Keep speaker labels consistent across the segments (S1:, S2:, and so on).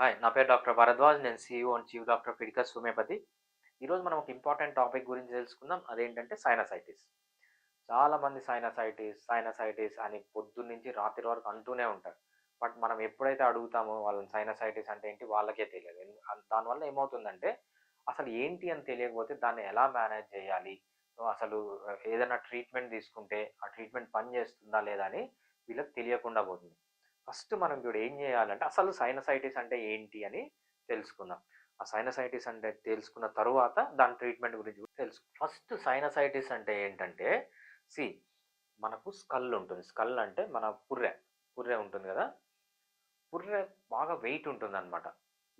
S1: Hi నా పేరు doctor Bharadwaj నేను సీఈఓ అండ్ చీఫ్ డాక్టర్ ఫిడికస్ హోమియోపతి ఈరోజు మనం ఒక ఇంపార్టెంట్ టాపిక్ గురించి తెలుసుకుందాం. అదేంటంటే సైనసైటిస్. చాలామంది సైనసైటిస్ సైనసైటిస్ అని పొద్దున్న నుంచి రాత్రి వరకు అంటూనే ఉంటారు. బట్ మనం ఎప్పుడైతే అడుగుతామో వాళ్ళని సైనసైటిస్ అంటే ఏంటి వాళ్ళకే తెలియదు. దానివల్ల ఏమవుతుందంటే అసలు ఏంటి అని తెలియకపోతే దాన్ని ఎలా మేనేజ్ చేయాలి? అసలు ఏదైనా ట్రీట్మెంట్ తీసుకుంటే ఆ ట్రీట్మెంట్ పని చేస్తుందా లేదా అని వీళ్ళకి తెలియకుండా పోతుంది. ఫస్ట్ మనం ఇప్పుడు ఏం చేయాలంటే అసలు సైనసైటిస్ అంటే ఏంటి అని తెలుసుకుందాం. ఆ సైనసైటిస్ అంటే తెలుసుకున్న తర్వాత దాని ట్రీట్మెంట్ గురించి కూడా తెలుసు. ఫస్ట్ సైనసైటిస్ అంటే ఏంటంటే సి మనకు స్కల్ ఉంటుంది. స్కల్ అంటే మన పుర్రె. పుర్రె ఉంటుంది కదా? పుర్రె బాగా వెయిట్ ఉంటుంది అనమాట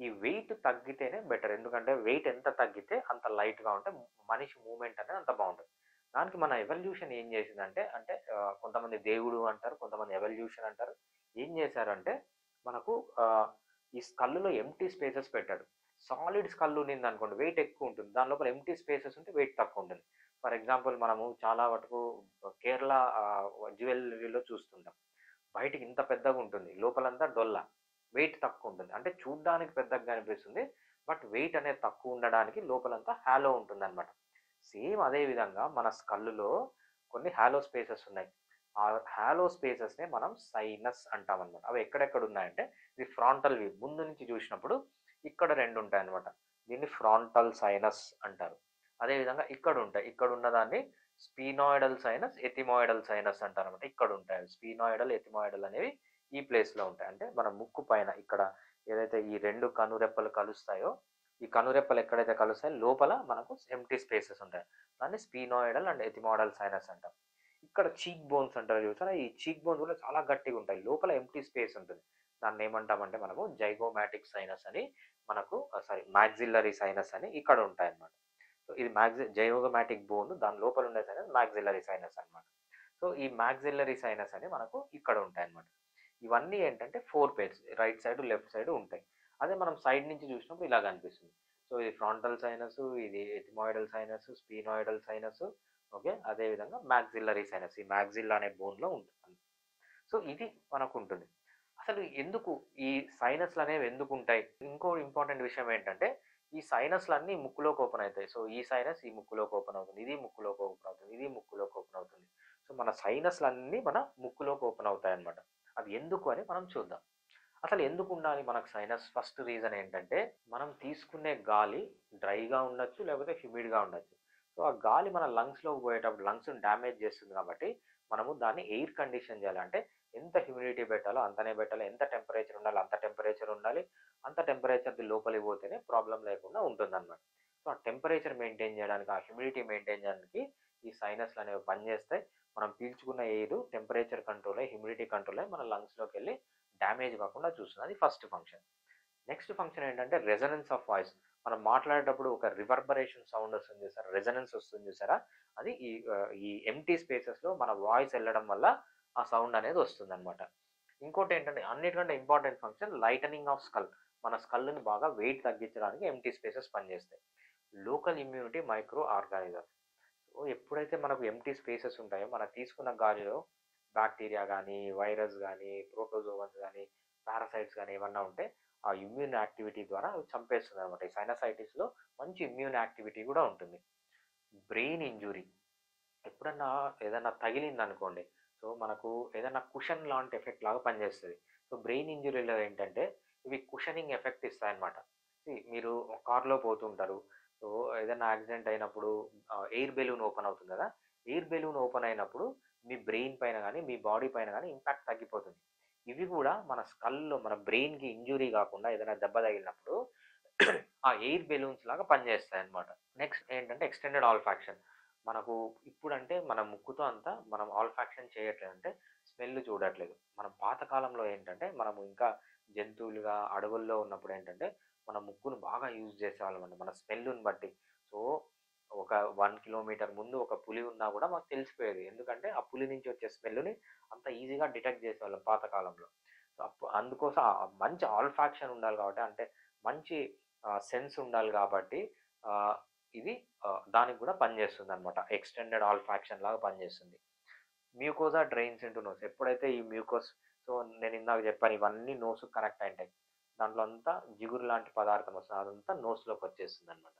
S1: ఈ వెయిట్ తగ్గితేనే బెటర్. ఎందుకంటే వెయిట్ ఎంత తగ్గితే అంత లైట్గా ఉంటే మనిషి మూమెంట్ అనేది అంత బాగుంటుంది. దానికి మన ఎవల్యూషన్ ఏం చేసిందంటే అంటే కొంతమంది దేవుడు అంటారు కొంతమంది ఎవల్యూషన్ అంటారు. ఏం చేశారంటే మనకు ఈ స్కల్లులో ఎంటీ స్పేసెస్ పెట్టాడు. సాలిడ్ స్కల్ ఉన్నింది అనుకోండి వెయిట్ ఎక్కువ ఉంటుంది దాని లోపల ఎంటీ స్పేసెస్ ఉంటే వెయిట్ తక్కువ ఉంటుంది ఫర్ ఎగ్జాంపుల్ మనము చాలా వరకు కేరళ జ్యువెలరీలో చూస్తుంటాం. బయటికి ఇంత పెద్దగా ఉంటుంది లోపలంతా డొల్ల. వెయిట్ తక్కువ ఉంటుంది అంటే చూడ్డానికి పెద్దగా కనిపిస్తుంది బట్ వెయిట్ అనేది తక్కువ ఉండడానికి లోపలంతా హ్యాలో ఉంటుంది అనమాట సేమ్ అదే విధంగా మన స్కల్లులో కొన్ని హ్యాలో స్పేసెస్ ఉన్నాయి. ఆ హాలో స్పేసెస్నే మనం సైనస్ అంటాం అనమాట అవి ఎక్కడెక్కడ ఉన్నాయంటే ఇది ఫ్రాంటల్ వ్యూ ముందు నుంచి చూసినప్పుడు ఇక్కడ రెండు ఉంటాయి అనమాట దీన్ని ఫ్రాంటల్ సైనస్ అంటారు. అదేవిధంగా ఇక్కడ ఉంటాయి. ఇక్కడ ఉన్నదాన్ని స్పీనాయిడల్ సైనస్ ఎథిమాయిడల్ సైనస్ అంటారు అనమాట ఇక్కడ ఉంటాయి. స్పీనాయిడల్ ఎథిమాయిడల్ అనేవి ఈ ప్లేస్లో ఉంటాయి. అంటే మన ముక్కు పైన ఇక్కడ ఏదైతే ఈ రెండు కనురెప్పలు కలుస్తాయో ఈ కనురెప్పలు ఎక్కడైతే కలుస్తాయో లోపల మనకు ఎంటీ స్పేసెస్ ఉంటాయి. దాన్ని స్పీనాయిడల్ అండ్ ఎథిమాయిడల్ సైనస్ అంటాం. ఇక్కడ చీక్ బోన్స్ అంటారు చూసారా ఈ చీక్ బోన్స్ కూడా చాలా గట్టిగా ఉంటాయి. లోపల ఎంటీ స్పేస్ ఉంటుంది. దాన్ని ఏమంటామంటే మనము జైగోమాటిక్ సైనస్ అని మనకు సారీ మ్యాగ్జిల్లరీ సైనస్ అని ఇక్కడ ఉంటాయి అన్నమాట సో ఇది మ్యాగ్జి జైగోమాటిక్ బోన్ దాని లోపల ఉండే సైనస్ మ్యాగ్జిల్లరీ సైనస్ అన్నమాట. సో ఈ మ్యాగ్జిల్లరీ సైనస్ అని మనకు ఇక్కడ ఉంటాయి అన్నమాట ఇవన్నీ ఏంటంటే four pairs right side left side ఉంటాయి. అదే మనం సైడ్ నుంచి చూసినప్పుడు ఇలా కనిపిస్తుంది. సో ఇది ఫ్రాంటల్ సైనస్ ఇది ethmoidal sinus sphenoidal sinus okay? అదేవిధంగా మ్యాగ్జిల్లరీ సైనస్. ఈ మ్యాగ్జిల్లా అనే బోన్లో ఉంటుంది. సో ఇది మనకు ఉంటుంది అసలు ఎందుకు ఈ సైనస్లు అనేవి ఎందుకు ఉంటాయి ఇంకో ఇంపార్టెంట్ విషయం ఏంటంటే ఈ సైనస్లు అన్నీ ముక్కులోకి ఓపెన్ అవుతాయి. సో ఈ సైనస్ ఈ ముక్కులోకి ఓపెన్ అవుతుంది. ఇది ముక్కులోకి ఓపెన్ అవుతుంది. ఇది ముక్కులోకి ఓపెన్ అవుతుంది. సో మన సైనస్లు అన్నీ మన ముక్కులోకి ఓపెన్ అవుతాయి అన్నమాట అది ఎందుకు అని మనం చూద్దాం. అసలు ఎందుకు ఉండాలి మనకు సైనస్? ఫస్ట్ రీజన్ ఏంటంటే మనం తీసుకునే గాలి డ్రైగా ఉండొచ్చు లేకపోతే హ్యూమిడ్గా ఉండొచ్చు. సో ఆ గాలి మన లంగ్స్లో పోయేటప్పుడు లంగ్స్ డ్యామేజ్ చేస్తుంది కాబట్టి మనము దాన్ని ఎయిర్ కండిషన్ చేయాలంటే ఎంత హ్యూమిడిటీ పెట్టాలో అంతనే పెట్టాలి. ఎంత టెంపరేచర్ ఉండాలి అంత టెంపరేచర్ ఉండాలి. అంత టెంపరేచర్ లోపలికి పోతేనే ప్రాబ్లం లేకుండా ఉంటుందన్నమాట. సో ఆ టెంపరేచర్ మెయింటైన్ చేయడానికి ఆ హ్యూమిడిటీ మెయింటైన్ చేయడానికి ఈ సైనస్లు అనేవి పనిచేస్తాయి. మనం పీల్చుకున్న air temperature control humidity control మన లంగ్స్లోకి వెళ్ళి డ్యామేజ్ కాకుండా చూస్తుంది. అది ఫస్ట్ ఫంక్షన్. నెక్స్ట్ ఫంక్షన్ ఏంటంటే రెజనెన్స్ ఆఫ్ వాయిస్. మనం మాట్లాడేటప్పుడు ఒక రివర్బరేషన్ సౌండ్ వస్తుంది చూసారా రెజనెన్స్ వస్తుంది చూసారా? అది ఈ ఈ ఎంటీ స్పేసెస్లో మన వాయిస్ వెళ్ళడం వల్ల ఆ సౌండ్ అనేది వస్తుంది అనమాట ఇంకోటి ఏంటంటే అన్నిటికంటే important function lightening of skull మన స్కల్ని బాగా వెయిట్ తగ్గించడానికి ఎంటీ స్పేసెస్ పనిచేస్తాయి. Local immunity micro organisms so ఎప్పుడైతే మనకు ఎంటీ స్పేసెస్ ఉంటాయో మనం తీసుకున్న గాలిలో బ్యాక్టీరియా కానీ వైరస్ కానీ ప్రోటోజోవన్స్ కానీ పారాసైట్స్ కానీ ఏమన్నా ఉంటే ఆ ఇమ్యూన్ యాక్టివిటీ ద్వారా అవి చంపేస్తుంది అనమాట ఈ సైనసైటిస్లో మంచి ఇమ్యూన్ యాక్టివిటీ కూడా ఉంటుంది. బ్రెయిన్ ఇంజురీ ఎప్పుడన్నా ఏదన్నా తగిలింది అనుకోండి సో మనకు ఏదైనా కుషన్ లాంటి ఎఫెక్ట్ లాగా పనిచేస్తుంది. సో బ్రెయిన్ ఇంజురీలో ఏంటంటే ఇవి కుషనింగ్ ఎఫెక్ట్ ఇస్తాయన్నమాట. మీరు కార్లో పోతుంటారు. సో ఏదైనా యాక్సిడెంట్ అయినప్పుడు ఎయిర్ బెలూన్ ఓపెన్ అవుతుంది కదా ఎయిర్ బెలూన్ ఓపెన్ అయినప్పుడు మీ బ్రెయిన్ పైన కానీ మీ బాడీ పైన కానీ ఇంపాక్ట్ తగ్గిపోతుంది. ఇవి కూడా మన స్కల్లో మన బ్రెయిన్కి ఇంజురీ కాకుండా ఏదైనా దెబ్బ తగిలినప్పుడు ఆ ఎయిర్ బెలూన్స్ లాగా పనిచేస్తాయి అనమాట నెక్స్ట్ ఏంటంటే ఎక్స్టెండెడ్ ఆల్ఫాక్షన్ మనకు ఇప్పుడంటే మన ముక్కుతో అంతా మనం ఆల్ఫాక్షన్ చేయట్లేదు అంటే స్మెల్ చూడట్లేదు. మనం పాతకాలంలో ఏంటంటే మనము ఇంకా జంతువులుగా అడవుల్లో ఉన్నప్పుడు ఏంటంటే మన ముక్కును బాగా యూజ్ చేసేవాళ్ళం అండి. మన స్మెల్ని బట్టి. సో ఒక వన్ కిలోమీటర్ ముందు ఒక పులి ఉన్నా కూడా మాకు తెలిసిపోయేది. ఎందుకంటే ఆ పులి నుంచి వచ్చే స్మెల్ని అంత ఈజీగా డిటెక్ట్ చేసేవాళ్ళం పాతకాలంలో అందుకోసం మంచి ఆల్ఫాక్షన్ ఉండాలి కాబట్టి అంటే మంచి సెన్స్ ఉండాలి కాబట్టి ఇది దానికి కూడా పనిచేస్తుంది అనమాట ఎక్స్టెండెడ్ ఆల్ఫాక్షన్ లాగా పనిచేస్తుంది మ్యూకోజా డ్రైన్స్ ఇంటూ నోస్ ఎప్పుడైతే ఈ మ్యూకోస్ సో నేను ఇందాక చెప్పాను ఇవన్నీ నోస్ కనెక్ట్ అయింటాయి దాంట్లో అంతా జిగురు లాంటి పదార్థం వస్తుంది. అదంతా నోస్లోకి వచ్చేస్తుంది అనమాట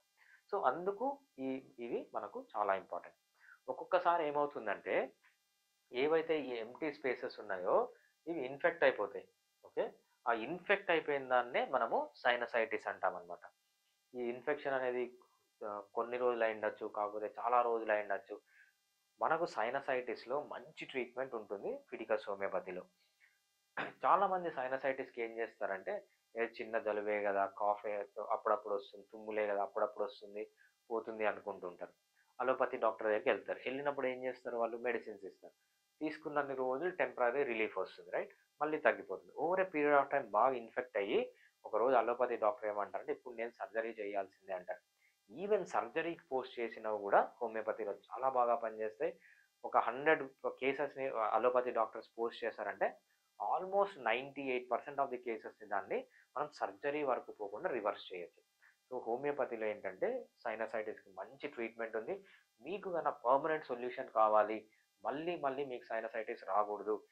S1: సో అందుకు ఈ ఇవి మనకు చాలా ఇంపార్టెంట్. ఒక్కొక్కసారి ఏమవుతుందంటే ఏవైతే ఈ ఎంటీ స్పేసెస్ ఉన్నాయో ఇవి ఇన్ఫెక్ట్ అయిపోతాయి. ఓకే? ఆ ఇన్ఫెక్ట్ అయిపోయిన దాన్నే మనము సైనసైటిస్ అంటామన్నమాట. ఈ ఇన్ఫెక్షన్ అనేది కొన్ని రోజులు అయిండొచ్చు కాకపోతే చాలా రోజులు అయిండొచ్చు. మనకు సైనసైటిస్లో మంచి ట్రీట్మెంట్ ఉంటుంది ఫిడికస్ హోమియోపతిలో. చాలామంది సైనసైటిస్కి ఏం చేస్తారంటే ఏ చిన్న జలుబే కదా కాఫే అప్పుడప్పుడు వస్తుంది తుమ్ములే కదా అప్పుడప్పుడు వస్తుంది పోతుంది అనుకుంటుంటారు. అలోపతి డాక్టర్ దగ్గరికి వెళ్తారు. వెళ్ళినప్పుడు ఏం చేస్తారు వాళ్ళు? మెడిసిన్స్ ఇస్తారు. తీసుకున్నన్ని రోజులు టెంపరీ రిలీఫ్ వస్తుంది రైట్? మళ్ళీ తగ్గిపోతుంది. Over a period of time బాగా ఇన్ఫెక్ట్ అయ్యి ఒకరోజు అలోపతి డాక్టర్ ఏమంటారంటే ఇప్పుడు నేను సర్జరీ చేయాల్సిందే అంటారు. ఈవెన్ సర్జరీకి పోస్ట్ చేసినవి కూడా హోమియోపతిలో చాలా బాగా పనిచేస్తాయి. ఒక హండ్రెడ్ కేసెస్ని అలోపతి డాక్టర్స్ పోస్ట్ చేశారంటే almost ninety eight percent of the cases దాన్ని మనం సర్జరీ వరకు పోకుండా రివర్స్ చేయొచ్చు. సో హోమియోపతిలో ఏంటంటే సైనసైటిస్కి మంచి ట్రీట్మెంట్ ఉంది. మీకు కన్నా పర్మనెంట్ సొల్యూషన్ కావాలి మళ్ళీ మళ్ళీ మీకు సైనసైటిస్ రాకూడదు.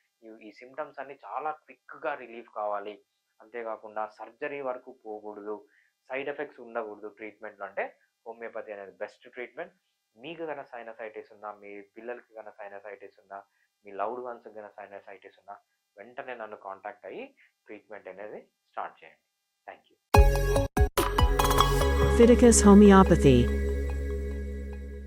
S1: ఈ- సిమ్టమ్స్ అన్ని చాలా క్విక్గా రిలీఫ్ కావాలి. అంతేకాకుండా సర్జరీ వరకు పోకూడదు. సైడ్ ఎఫెక్ట్స్ ఉండకూడదు ట్రీట్మెంట్లో అంటే హోమియోపతి అనేది బెస్ట్ ట్రీట్మెంట్. మీకు కన్నా సైనసైటిస్ ఉన్నా మీ పిల్లలకి కన్నా సైనసైటిస్ ఉన్నా మీ లవ్డ్ వన్స్కి కన్నా సైనసైటిస్ ఉన్నా వెంటనే నన్ను కాంటాక్ట్ అయ్యి ట్రీట్మెంట్ అనేది స్టార్ట్ చేయండి. Thank you
S2: Fiticus Homeopathy.